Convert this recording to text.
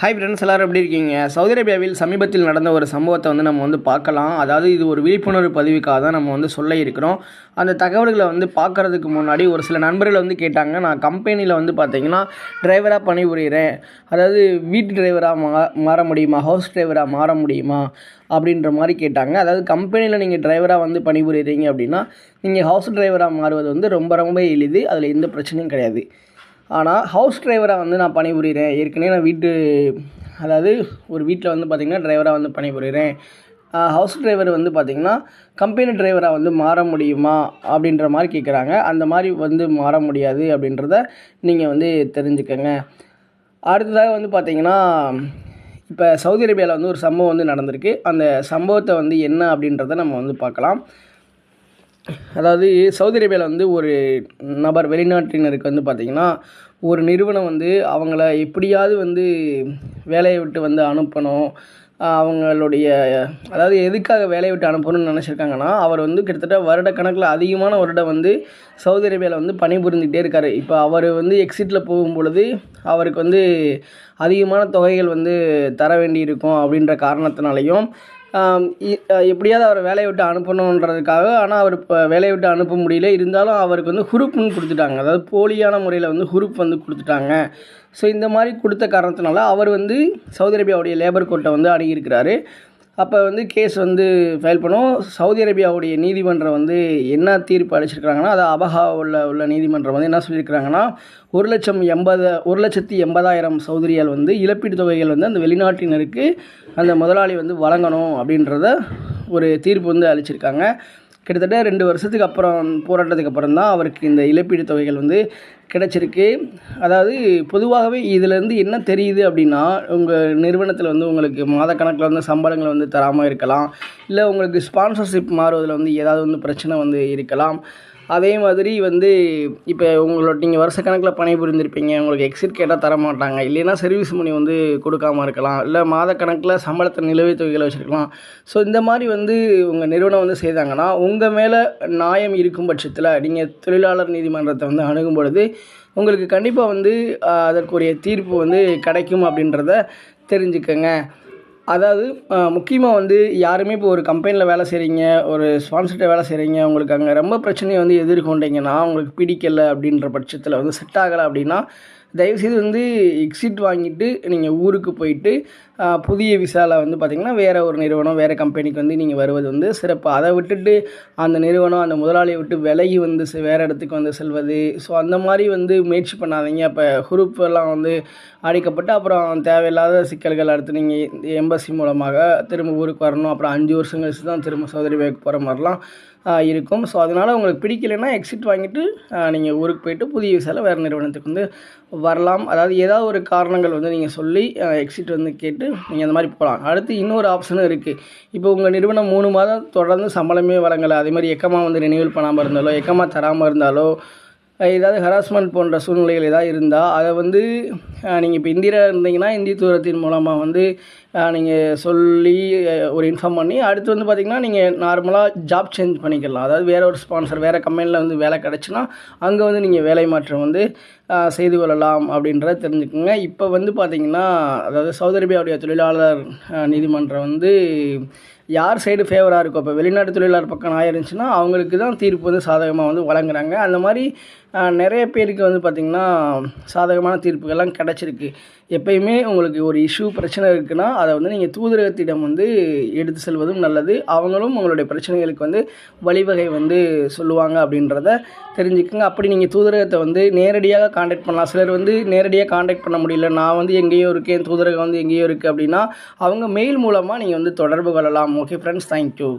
Hi friends எல்லோரும் எப்படி இருக்கீங்க? சவுதி அரேபியாவில் சமீபத்தில் நடந்த ஒரு சம்பவத்தை வந்து நம்ம வந்து பார்க்கலாம். அதாவது இது ஒரு விழிப்புணர்வு பதிவுக்காக தான் நம்ம வந்து சொல்ல இருக்கிறோம். அந்த தகவல்களை வந்து பார்க்குறதுக்கு முன்னாடி ஒரு சில நண்பர்கள் வந்து கேட்டாங்க. நான் கம்பெனியில் வந்து பார்த்தீங்கன்னா டிரைவராக பணிபுரிகிறேன் அதாவது வீட்டு டிரைவராக மா மாற முடியுமா? ஹவுஸ் டிரைவராக மாற முடியுமா? அப்படின்ற மாதிரி கேட்டாங்க. அதாவது கம்பெனியில் நீங்கள் டிரைவராக வந்து பணிபுரிகிறீங்க அப்படின்னா நீங்கள் ஹவுஸ் டிரைவராக மாறுவது வந்து ரொம்ப ரொம்ப எளிது. அதில் எந்த பிரச்சனையும் கிடையாது. ஆனால் ஹவுஸ் டிரைவராக வந்து நான் பணிபுரிகிறேன் ஏற்கனவே நான் வீட்டு அதாவது ஒரு வீட்டில் வந்து பார்த்திங்கன்னா டிரைவராக வந்து பணிபுரிகிறேன் ஹவுஸ் டிரைவர் வந்து பார்த்திங்கன்னா கம்பெனி டிரைவராக வந்து மாற முடியுமா அப்படின்ற மாதிரி கேட்குறாங்க அந்த மாதிரி வந்து மாற முடியாது அப்படின்றத நீங்கள் வந்து தெரிஞ்சுக்கங்க. அடுத்ததாக வந்து பார்த்திங்கன்னா இப்போ சவுதி அரேபியாவில் வந்து ஒரு சம்பவம் வந்து நடந்திருக்கு. அந்த சம்பவத்தை வந்து என்ன அப்படின்றத நம்ம வந்து பார்க்கலாம். அதாவது சவுதி அரேபியாவில் வந்து ஒரு நபர் வெளிநாட்டினருக்கு வந்து பார்த்திங்கன்னா ஒரு நிறுவனம் வந்து அவங்கள எப்படியாவது வந்து வேலையை விட்டு வந்து அனுப்பணும். அவங்களுடைய அதாவது எதுக்காக வேலையை விட்டு அனுப்பணும்னு நினச்சிருக்காங்கன்னா அவர் வந்து கிட்டத்தட்ட வருடக்கணக்கில் அதிகமான வருடம் வந்து சவுதி அரேபியாவில் வந்து பணிபுரிந்துகிட்டே இருக்கார். இப்போ அவர் வந்து எக்ஸிட்டில் போகும் பொழுது அவருக்கு வந்து அதிகமான தொகைகள் வந்து தர வேண்டி இருக்கும் அப்படின்ற காரணத்தினாலையும் எப்படியாவது அவரை வேலையை விட்டு அனுப்பணுன்றதுக்காக ஆனால் அவர் இப்போ வேலையை விட்டு அனுப்ப முடியல. இருந்தாலும் அவருக்கு வந்து ஹுருப்புன்னு கொடுத்துட்டாங்க. அதாவது போலியான முறையில் வந்து ஹுருப் வந்து கொடுத்துட்டாங்க. ஸோ இந்த மாதிரி கொடுத்த காரணத்தினால அவர் வந்து சவுதி அரேபியாவுடைய லேபர் கோர்ட்டை வந்து அணுகியிருக்கிறாரு. அப்போ வந்து கேஸ் வந்து ஃபைல் பண்ணோம் சவுதி அரேபியாவுடைய நீதிமன்றம் வந்து என்ன தீர்ப்பு அளிச்சிருக்கிறாங்கன்னா அது அபஹா உள்ள உள்ள நீதிமன்றம் வந்து என்ன சொல்லியிருக்கிறாங்கன்னா ஒரு லட்சம் எண்பது ஒரு லட்சத்தி எண்பதாயிரம் சௌதரியால் வந்து இழப்பீடு தொகைகள் வந்து அந்த வெளிநாட்டினருக்கு அந்த முதலாளி வந்து வழங்கணும் அப்படின்றத ஒரு தீர்ப்பு வந்து அளிச்சிருக்காங்க. கிட்டத்தட்ட ரெண்டு வருஷத்துக்கு அப்புறம் போராட்டத்துக்கு அப்புறம் தான் அவருக்கு இந்த இழப்பீடு தொகைகள் வந்து கிடச்சிருக்கு. அதாவது பொதுவாகவே இதிலேருந்து என்ன தெரியுது அப்படின்னா உங்கள் நிறுவனத்தில் வந்து உங்களுக்கு மாதக்கணக்கில் வந்து சம்பளங்களை வந்து தராமல் இருக்கலாம். இல்லை உங்களுக்கு ஸ்பான்சர்ஷிப் மாறுவதில் வந்து ஏதாவது வந்து பிரச்சனை வந்து இருக்கலாம். அதே மாதிரி வந்து இப்போ உங்களோட நீங்கள் வருஷ கணக்கில் பணிபுரிந்திருப்பீங்க. உங்களுக்கு எக்ஸிட் கேட்டால் தர மாட்டாங்க இல்லைன்னா சர்வீஸ் மணி வந்து கொடுக்காமல் இருக்கலாம். இல்லை மாத கணக்கில் சம்பளத்தை நிலுவைத் தொகைகளை வச்சுருக்கலாம். ஸோ இந்த மாதிரி வந்து உங்கள் நிறுவனம் வந்து செய்தாங்கன்னா உங்கள் மேலே நியாயம் இருக்கும் பட்சத்தில் நீங்கள் தொழிலாளர் நீதிமன்றத்தை வந்து அணுகும் பொழுது உங்களுக்கு கண்டிப்பாக வந்து அதற்குரிய தீர்ப்பு வந்து கிடைக்கும் அப்படின்றத தெரிஞ்சுக்கங்க. அதாவது முக்கியமாக வந்து யாருமே இப்போ ஒரு கம்பெனியில் வேலை செய்கிறீங்க ஒரு ஸ்பான்சர்கிட்ட வேலை செய்கிறீங்க உங்களுக்கு அங்கே ரொம்ப பிரச்சனையை வந்து எதிர்கொண்டீங்கன்னா உங்களுக்கு பிடிக்கலை அப்படின்ற பட்சத்தில் வந்து செட் ஆகலை அப்படின்னா தயவுசெய்து வந்து எக்ஸிட் வாங்கிட்டு நீங்கள் ஊருக்கு போயிட்டு புதிய விசாவில் வந்து பார்த்திங்கன்னா வேறு ஒரு நிறுவனம் வேறு கம்பெனிக்கு வந்து நீங்கள் வருவது வந்து சிறப்பு. அதை விட்டுட்டு அந்த நிறுவனம் அந்த முதலாளியை விட்டு விலகி வந்து வேறு இடத்துக்கு வந்து செல்வது. ஸோ அந்த மாதிரி வந்து முயற்சி பண்ணாதீங்க. அப்போ குரூப் எல்லாம் வந்து அடிக்கப்பட்டு அப்புறம் தேவையில்லாத சிக்கல்கள் அடுத்து நீங்கள் எம்பசி மூலமாக திரும்ப ஊருக்கு வரணும். அப்புறம் அஞ்சு வருஷம் கழிச்சு தான் திரும்ப சௌதரி வேக்கு போகிற மாதிரிலாம் இருக்கும். ஸோ அதனால் உங்களுக்கு பிடிக்கலைன்னா எக்ஸிட் வாங்கிட்டு நீங்கள் ஊருக்கு போயிட்டு புதிய விசாவில் வேறு நிறுவனத்துக்கு வந்து வரலாம். அதாவது ஏதாவது ஒரு காரணங்கள் வந்து நீங்கள் சொல்லி எக்ஸிட் வந்து கேட்டு நீங்கள் அந்த மாதிரி போகலாம் அடுத்து இன்னொரு ஆப்ஷனும் இருக்குது இப்போ உங்கள் நிறுவனம் மூணு மாதம் தொடர்ந்து சம்பளமே வழங்கலை. அதே மாதிரி எக்கமாக வந்து ரினியூவல் பண்ணாமல் இருந்தாலோ எக்கமாக தராமல் இருந்தாலோ ஏதாவது ஹராஸ்மெண்ட் போன்ற சூழ்நிலைகள் ஏதாவது இருந்தால் அதை வந்து நீங்கள் இப்போ இந்தியில் இருந்தீங்கன்னா இந்திய தூரத்தின் மூலமாக வந்து நீங்கள் சொல்லி ஒரு இன்ஃபார்ம் பண்ணி அடுத்து வந்து பார்த்திங்கன்னா நீங்கள் நார்மலாக ஜாப் சேஞ்ச் பண்ணிக்கலாம். அதாவது வேறு ஒரு ஸ்பான்சர் வேறு கம்பெனியில் வந்து வேலை கிடச்சின்னா அங்கே வந்து நீங்கள் வேலை மாற்றம் வந்து செய்து கொள்ளலாம் அப்படின்றத தெரிஞ்சுக்கோங்க. இப்போ வந்து பார்த்திங்கன்னா அதாவது சவுதி அரேபியாவுடைய தொழிலாளர் நீதிமன்றம் வந்து யார் சைடு ஃபேவராக இருக்கும் இப்போ வெளிநாட்டு தொழிலாளர் பக்கம் ஆயிருந்துச்சுன்னா இருந்துச்சுன்னா அவங்களுக்கு தான் தீர்ப்பு வந்து சாதகமாக வந்து வழங்குறாங்க. அந்த மாதிரி நிறைய பேருக்கு வந்து பார்த்திங்கன்னா சாதகமான தீர்ப்புகள்லாம் கிடச்சிருக்கு. எப்பயுமே உங்களுக்கு ஒரு இஷ்யூ பிரச்சனை இருக்குன்னா அதை வந்து நீங்கள் தூதரகத்திடம் வந்து எடுத்து செல்வதும் நல்லது. அவங்களும் உங்களுடைய பிரச்சனைகளுக்கு வந்து வழிவகை வந்து சொல்லுவாங்க அப்படின்றத தெரிஞ்சுக்கோங்க. அப்படி நீங்கள் தூதரகத்தை வந்து நேரடியாக காண்டாக்ட் பண்ணலாம். சிலர் வந்து நேரடியாக காண்டாக்ட் பண்ண முடியல. நான் வந்து எங்கேயோ இருக்கேன். தூதரகம் வந்து எங்கேயோ இருக்குது அப்படின்னா அவங்க மெயில் மூலமாக நீங்கள் வந்து தொடர்பு கொள்ளலாம். Okay friends thank you